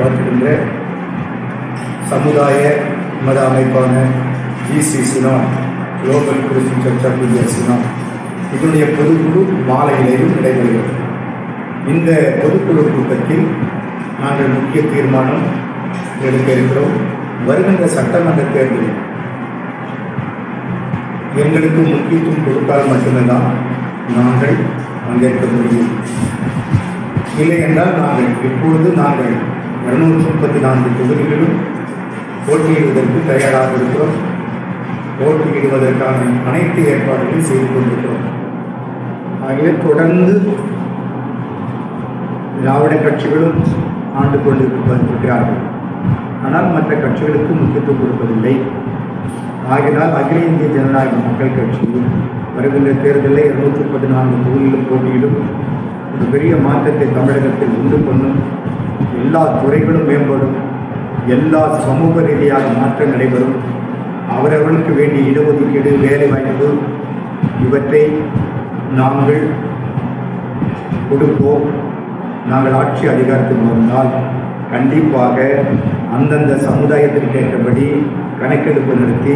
பார்க்கின்ற சமுதாய மத அமைப்பான GC சினா global Christian church of India சினா இதனுடைய பொதுக்குழு மாலையிலேயும் நடைபெறுகிறது. இந்த பொதுக்குழு கூட்டத்தில் நாங்கள் முக்கிய தீர்மானம் எடுக்க இருக்கிறோம். வருகின்ற சட்டமன்ற தேர்தலில் எங்களுக்கு முக்கியத்துவம் கொடுத்தால் மட்டும்தான் நாங்கள் பங்கேற்க முடியும். இல்லை என்றால் நாங்கள் இப்பொழுது நாங்கள் இருநூற்றி முப்பத்தி நான்கு தொகுதிகளிலும் போட்டியிடுவதற்கு தயாராக இருக்கிறோம். போட்டியிடுவதற்கான அனைத்து ஏற்பாடுகளையும் செய்து கொண்டிருக்கிறோம். ஆகவே தொடர்ந்து திராவிட கட்சிகளும் ஆண்டு கொண்டிருக்கிறார்கள் ஆனால் மற்ற கட்சிகளுக்கு முக்கியத்துவம் கொடுப்பதில்லை. ஆகினால் அகில இந்திய ஜனநாயக மக்கள் கட்சியும் வருகின்ற தேர்தலில் இருநூற்றி பதினான்கு நான்கு தொகுதியிலும் போட்டியிலும் ஒரு பெரிய மாற்றத்தை தமிழகத்தில் உண்டு பண்ணும். எல்லா துறைகளும் மேம்படும். எல்லா சமூக ரீதியாக மாற்றம் நடைபெறும். அவரவர்களுக்கு வேண்டிய இடஒதுக்கீடு வேலைவாய்ப்பு இவற்றை நாங்கள் கொடுப்போம். நாங்கள் ஆட்சி அதிகாரத்துக்கு வந்தால் கண்டிப்பாக அந்தந்த சமுதாயத்திற்கு ஏற்றபடி கணக்கெடுப்பு நடத்தி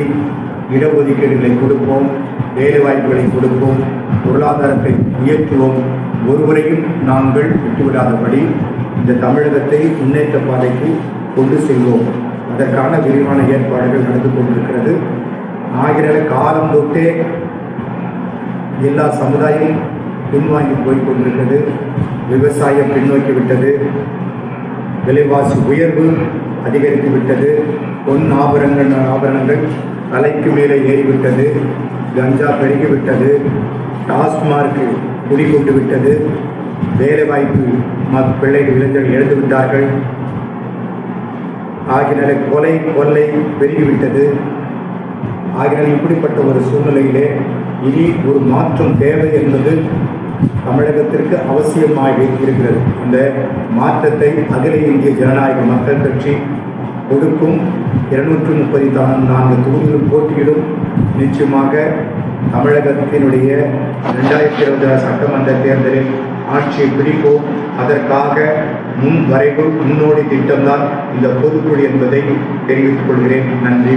இடஒதுக்கீடுகளை கொடுப்போம் வேலைவாய்ப்புகளை கொடுப்போம் பொருளாதாரத்தை உயர்த்துவோம். ஒருவரையும் நாங்கள் விட்டுவிடாதபடி இந்த தமிழகத்தை முன்னேற்ற பாதைக்கு கொண்டு செல்வோம். அதற்கான விரிவான ஏற்பாடுகள் நடந்து கொண்டிருக்கிறது. ஆகிற காலம் தொட்டே எல்லா சமுதாயம் பின்வாங்கி போய் கொண்டிருக்கிறது. விவசாயம் பின்னோக்கி விட்டது. விலைவாசி உயர்வு அதிகரித்து விட்டது. பொன் ஆபரணங்கள் ஆபரணங்கள் தலைக்கு மேலே ஏறிவிட்டது. கஞ்சா பெருகிவிட்டது டாஸ்மார்க்கு குடிகொண்டு விட்டது வேலைவாய்ப்பு பிள்ளைகள் இளைஞர்கள் எழுந்துவிட்டார்கள் ஆகினால கொலை கொள்ளை பெருகிவிட்டது. ஆகினால் இப்படிப்பட்ட ஒரு சூழ்நிலையிலே இனி ஒரு மாற்றம் தேவை என்பது தமிழகத்திற்கு அவசியமாக இருக்கிறது. இந்த மாற்றத்தை அகில இந்திய ஜனநாயக மக்கள் கட்சி கொடுக்கும். இருநூற்று முப்பத்தி நான்கு தொகுதிகளும் போட்டியிடும். நிச்சயமாக தமிழகத்தினுடைய ரெண்டாயிரத்தி இருபது சட்டமன்ற தேர்தலில் ஆட்சியை பிடிப்போம். அதற்காக முன் வரைவு முன்னோடி திட்டம்தான் இந்த பொதுக்குழு என்பதை தெரிவித்துக் கொள்கிறேன். நன்றி.